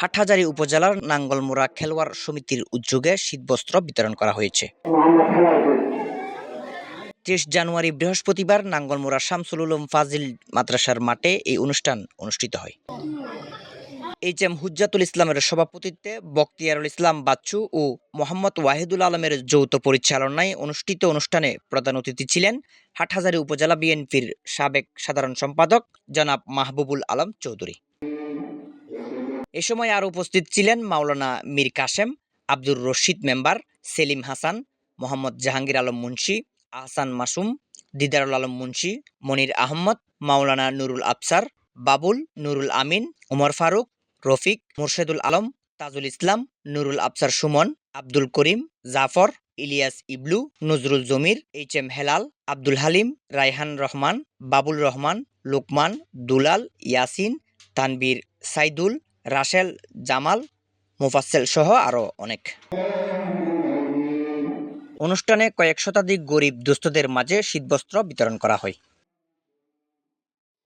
হাটহাজারী উপজেলার নাঙ্গলমোড়া খেলোয়াড় সমিতির উদ্যোগে শীতবস্ত্র বিতরণ করা হয়েছে। ত্রিশ জানুয়ারি বৃহস্পতিবার নাঙ্গলমোড়া শামসুল উলুম ফাজিল মাদ্রাসার মাঠে এই অনুষ্ঠান অনুষ্ঠিত হয়। এইচ এম হুজ্জাতুল ইসলামের সভাপতিত্বে বক্তিয়ারুল ইসলাম বাচ্চু ও মোহাম্মদ ওয়াহিদুল আলমের যৌথ পরিচালনায় অনুষ্ঠিত অনুষ্ঠানে প্রধান অতিথি ছিলেন হাটহাজারী উপজেলা বিএনপির সাবেক সাধারণ সম্পাদক জনাব মাহবুবুল আলম চৌধুরী। এ সময় আরও উপস্থিত ছিলেন Maulana Mir Kashem, Abdur Rashid member Selim Hasan, Mohammad Jahangir Alam Munshi, Ahsan Masum, Didarul Alam Munshi, Monir Ahmed Maulana Nurul Afsar Babul Nurul Amin, Umar Faruk Rafiq, Murshedul Alam, Tajul Islam, Nurul Afsar Suman, Abdul Karim, Jafar, Ilias Iblu, Nazrul Jamir, H M Helal, Abdul Halim, Raihan Rahman, Babul Rahman, Lokman, Dulal, Yasin, Tanvir Saidul, Rashel, Jamal Mufasel সহ আরও অনেক। অনুষ্ঠানে কয়েক শতাধিক গরিব দুস্থদের মাঝে শীতবস্ত্র বিতরণ করা হয়।